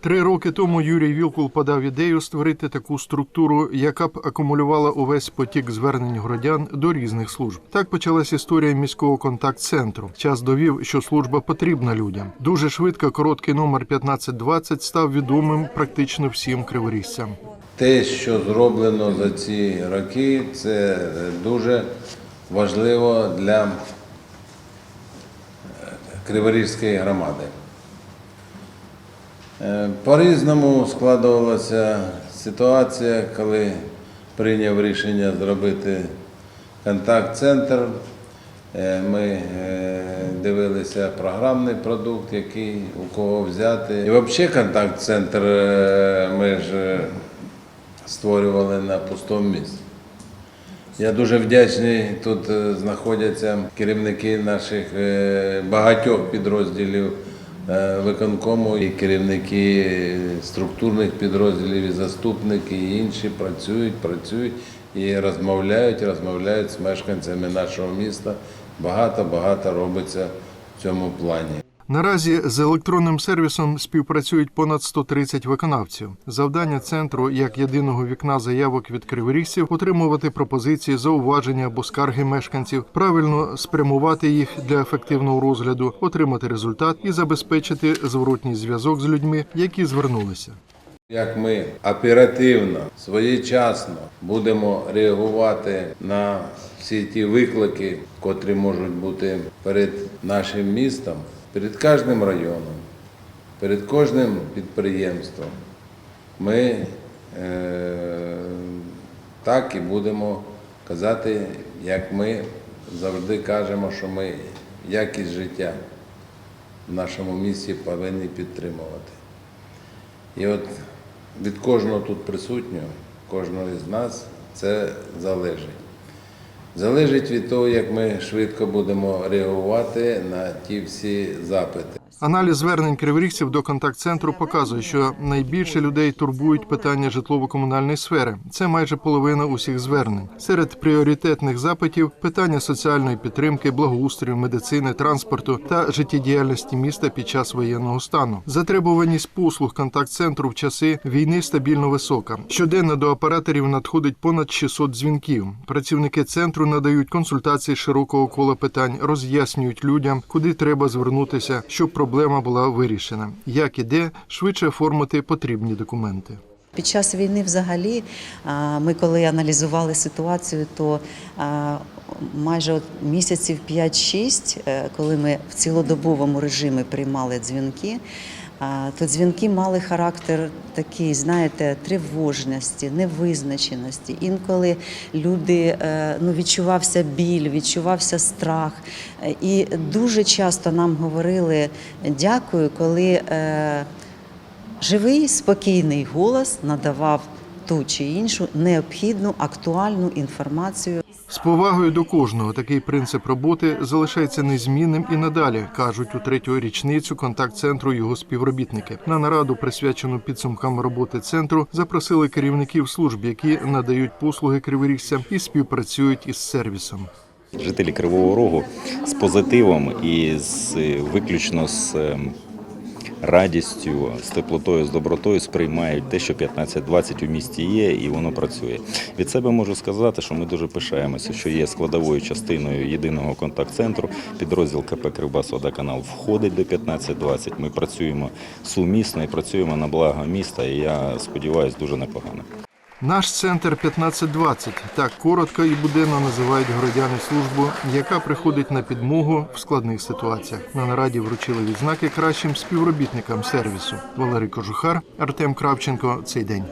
Три роки тому Юрій Вілкул подав ідею створити таку структуру, яка б акумулювала увесь потік звернень громадян до різних служб. Так почалась історія міського контакт-центру. Час довів, що служба потрібна людям. Дуже швидко короткий номер 1520 став відомим практично всім криворіжцям. Те, що зроблено за ці роки, це дуже важливо для е, Криворізької громади. Е, По-різному складувалася ситуація, коли прийняв рішення зробити контакт-центр. Е, Ми е, дивилися програмний продукт, який у кого взяти. І взагалі контакт-центр ми ж створювали на пустому місці. Я дуже вдячний. Тут знаходяться керівники наших багатьох підрозділів виконкому і керівники е, структурних підрозділів, і заступники, і інші працюють, працюють і розмовляють, розмовляють з мешканцями нашого міста. Багато багато робиться в цьому плані. Наразі з електронним сервісом співпрацюють понад 130 виконавців. Завдання центру як єдиного вікна заявок від криворіжців отримувати пропозиції, зауваження або скарги мешканців, правильно спрямувати їх для ефективного розгляду, отримати результат і забезпечити зворотній зв'язок з людьми, які звернулися. Як ми оперативно, своєчасно будемо реагувати на всі ті виклики, котрі можуть бути перед нашим містом, перед кожним районом, перед кожним підприємством, ми е, так і будемо казати, як ми завжди кажемо, що ми якість життя в нашому місті повинні підтримувати. І от від кожного тут присутнього, кожного з нас це залежить. Залежить від того, як ми швидко будемо реагувати на ті всі запити. Аналіз звернень криворіжців до контакт-центру показує, що найбільше людей турбують питання житлово-комунальної сфери. Це майже половина усіх звернень. Серед пріоритетних запитів питання соціальної підтримки, благоустрою, медицини, транспорту та життєдіяльності міста під час воєнного стану. Затребуваність послуг контакт-центру в часи війни стабільно висока. Щоденно до операторів надходить понад 600 дзвінків. Працівники центру надають консультації широкого кола питань, роз'яснюють людям, куди треба звернутися, щоб проблема була вирішена. Як і де швидше оформити потрібні документи. Під час війни, взагалі, ми коли аналізували ситуацію, то майже місяців 5-6, е, коли ми в цілодобовому режимі приймали дзвінки, то дзвінки мали характер такий, знаєте, тривожності, невизначеності. Інколи люди е, ну, відчувався біль, відчувався страх. І дуже часто нам говорили дякую, коли. е, Живий спокійний голос надавав ту чи іншу необхідну актуальну інформацію. З повагою до кожного такий принцип роботи залишається незмінним і надалі, кажуть у третю річницю контакт-центру його співробітники. На нараду, присвячену підсумкам роботи центру, запросили керівників служб, які надають послуги криворіжцям і співпрацюють із сервісом. Жителі Кривого Рогу з позитивом і з виключно з ем, радістю, з теплотою, з добротою сприймають те, що 15-20 у місті є, і воно працює. Від себе можу сказати, що ми дуже пишаємося, що є складовою частиною єдиного контакт-центру. Підрозділ КП Кривбас Водоканал входить до 15-20. Ми працюємо сумісно і працюємо на благо міста. І я сподіваюся, дуже непогано. Наш центр 1520 так коротко і буденно називають городяни службу, яка приходить на підмогу в складних ситуаціях. На нараді вручили відзнаки кращим співробітникам сервісу. Валерій Кожухар, Артем Кравченко. Цей день.